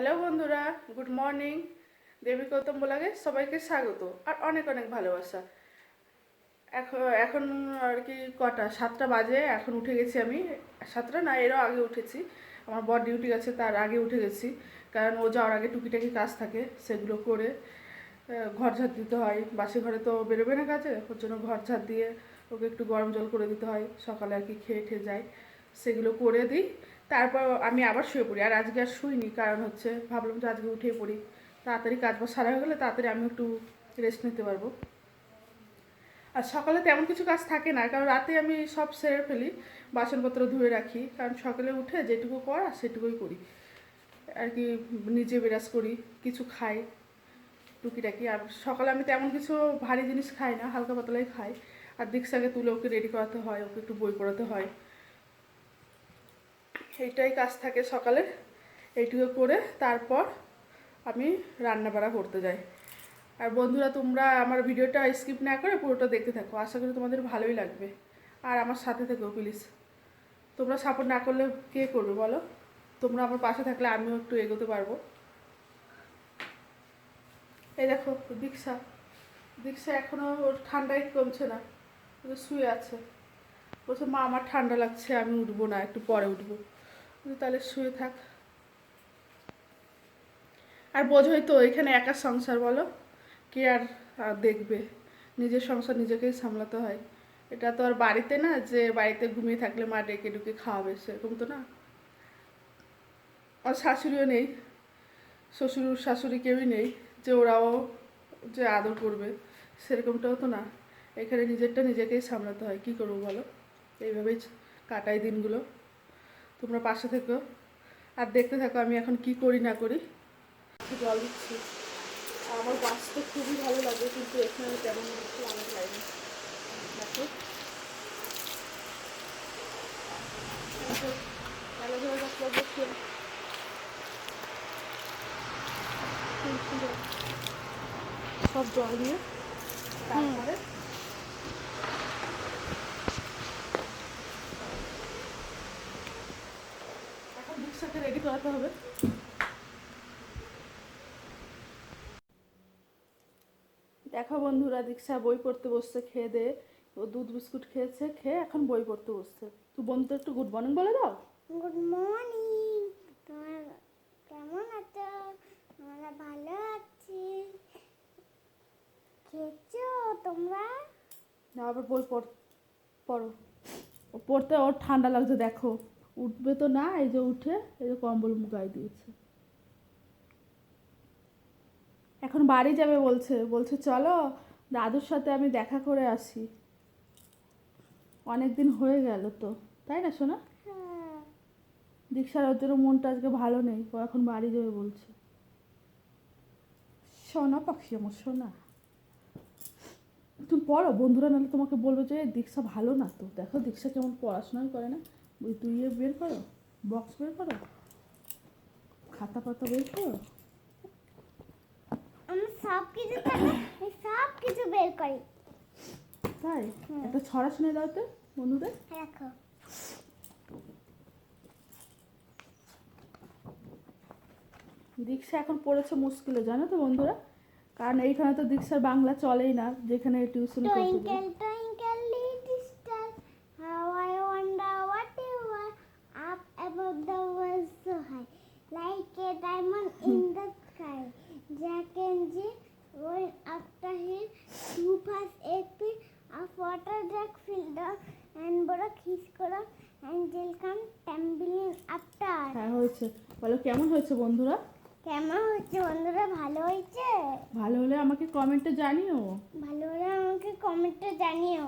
Hello বন্ধুরা, good morning. দেবী গৌতম বলাগে সবাইকে স্বাগত আর অনেক অনেক ভালোবাসা। এখন এখন আর কি কটা? সাতটা বাজে, এখন উঠে গেছি আমি। সাতটা? না, এরও আগে উঠেছি। আমার বর ডিউটি আছে তার আগে উঠে গেছি। কারণ ও যাওয়ার আগে টুকিটাকি কাজ থাকে, সেগুলো করে ঘর ঝাড় দিতে হয়। বাসি ঘরে তো বেরোবে না কাজে, ওর জন্য ঘর ঝাড় দিয়ে ওকে একটু গরম জল করে দিতে হয়। সকালে আর কি খেয়ে ঠেয়ে যায়। সেগুলো করে দিই। তারপর আমি আবার শুয়ে পড়ি। আর আজকে আর শুইনি, কারণ হচ্ছে ভাবলাম যে আজকে উঠে পড়ি। তাড়াতাড়ি কাজ বাজ সারা হয়ে গেলে তাড়াতাড়ি আমি একটু রেস্ট নিতে পারব। আর সকালে তেমন কিছু কাজ থাকে না, কারণ রাতে আমি সব সেরে ফেলি, বাসনপত্র ধুয়ে রাখি। কারণ সকালে উঠে যেটুকু করা সেটুকুই করি। আর কি নিজে বিরাজ করি, কিছু খাই, টুকিটাকি। আর সকালে আমি তেমন কিছু ভারী জিনিস খাই না, হালকা পাতলাই খাই। আর দীক্ষাকে তুলে ওকে রেডি করাতে হয়, ওকে একটু বই পড়াতে হয়। এইটাই কাজ থাকে সকালে এইটুকু করে তারপর আমি রান্না বাড়া করতে যাই। আর বন্ধুরা, তোমরা আমার ভিডিওটা স্কিপ না করে পুরোটা দেখতে থাকো। আশা করি তোমাদের ভালোই লাগবে। আর আমার সাথে থেকো প্লিজ তোমরা সাপোর্ট না করলে কে করবে বলো? তোমরা আমার পাশে থাকলে আমিও একটু এগোতে পারব। এই দেখো, দীক্ষা। দীক্ষা এখনও ওর ঠান্ডাই কমছে না। শুয়ে আছে। বলছে, মা, আমার ঠান্ডা লাগছে, আমি উঠবো না, একটু পরে উঠবো। তাহলে শুয়ে থাক। আর বোঝোই তো, এখানে একা সংসার বলো। কে আর দেখবে? নিজের সংসার নিজেকেই সামলাতে হয়। এটা তো আর বাড়িতে না, যে বাড়িতে ঘুমিয়ে থাকলে মা ডেকে ডুকে খাওয়াবে, সেরকম তো না। আর শাশুড়িও নেই। শ্বশুর, শাশুড়ি কেউই নেই, যে ওরাও যে আদর করবে, সেরকমটাও তো না। এখানে নিজেরটা নিজেকেই সামলাতে হয়, কী করব বলো? এইভাবেই কাটাই দিনগুলো। তোমরা পাশে থেকো। আর দেখতে থাকো আমি এখন কি করি না করি। জল দিচ্ছি। আমার বাঁচতে খুবই ভালো লাগে, কিন্তু এখানে তেমন একটু আনন্দ লাগে দেখো। সব জল দিয়ে তারপরে এখন রেডি করাতে হবে। দেখো বন্ধুরা দীক্ষা বই পড়তে বসছে খেয়ে দে। ও দুধ বিস্কুট খেয়েছে খেয়ে এখন বই পড়তে বসছে। তুই বন্ধুদের একটু গুড মর্নিং বলে দাও। গুড মর্নিং তোমার কেমন আছো? আমরা ভালো আছি। খেয়েছো তোমরা? না আবার বই পড় পড়ো। পড়তে ওর ঠান্ডা লাগছে দেখো। উঠবে তো না এই যে উঠে এই যে কম্বল গায়ে দিয়েছে। এখন বাড়ি যাবে বলছে বলছে চলো দাদুর সাথে আমি দেখা করে আসি। অনেক দিন হয়ে গেল তো তাই না শোনা হ্যাঁ। দীক্ষার ওর জন্য মনটা আজকে ভালো নেই ও এখন বাড়ি যাবে বলছে। সোনা পাখি আমার সোনা। তুমি পড়ো বন্ধুরা নাহলে তোমাকে বলবে যে দীক্ষা ভালো না তো। দেখো দীক্ষা কেমন পড়াশোনাই করে না। ওই তুই ইয়ে বের করো বক্স বের করো খাতা পাতা বের করো। আমি সব কিছু সব কিছু বের করি। তাই? একটা ছড়া শুনে দাও তো বন্ধুদের। রাখো। দীক্ষা এখন পড়েছে মুশকিলে জানো তো বন্ধুরা? কারণ এইখানে তো দীক্ষার বাংলা চলেই না যেখানে টিউশন করতে eight feet of water filled up and Brock his color, and come tumbling after. হ্যাঁ হয়েছে। বলো কেমন হয়েছে বন্ধুরা? কেমন হচ্ছে বন্ধুরা? ভালো হয়েছে? ভালো হলে আমাকে কমেন্টে জানিও। ভালো হলে আমাকে কমেন্টে জানিও।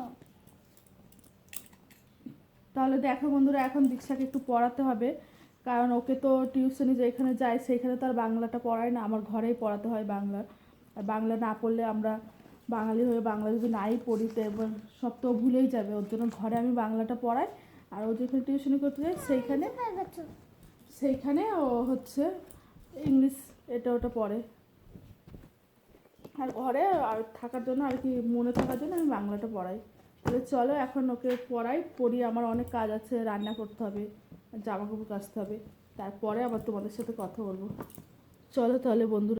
তাহলে দেখো বন্ধুরা এখন দীক্ষাকে একটু পড়াতে হবে। কারণ ওকে তো টিউশনি যেখানে যায় সেইখানে তো আর বাংলাটা পড়ায় না। আমার ঘরেই পড়াতে হয় বাংলা আর বাংলা না পড়লে আমরা বাঙালি হয়ে বাংলা যদি নাই পড়ি, তো এবার সব তো ভুলেই যাবে। ওর জন্য ঘরে আমি বাংলাটা পড়াই। আর ও যেখানে টিউশনি করতে যায়, সেইখানে সেইখানে ও হচ্ছে ইংলিশ এটা ওটা পড়ে। আর ঘরে আর থাকার জন্য আর কি, মনে থাকার জন্য আমি বাংলাটা পড়াই। তাহলে চলো এখন ওকে পড়াই পড়ি আমার অনেক কাজ আছে, রান্না করতে হবে জামা কাপড় কাচতে হবে। তারপরে আবার তোমাদের সাথে কথা বলব। চলো তাহলে বন্ধুরা।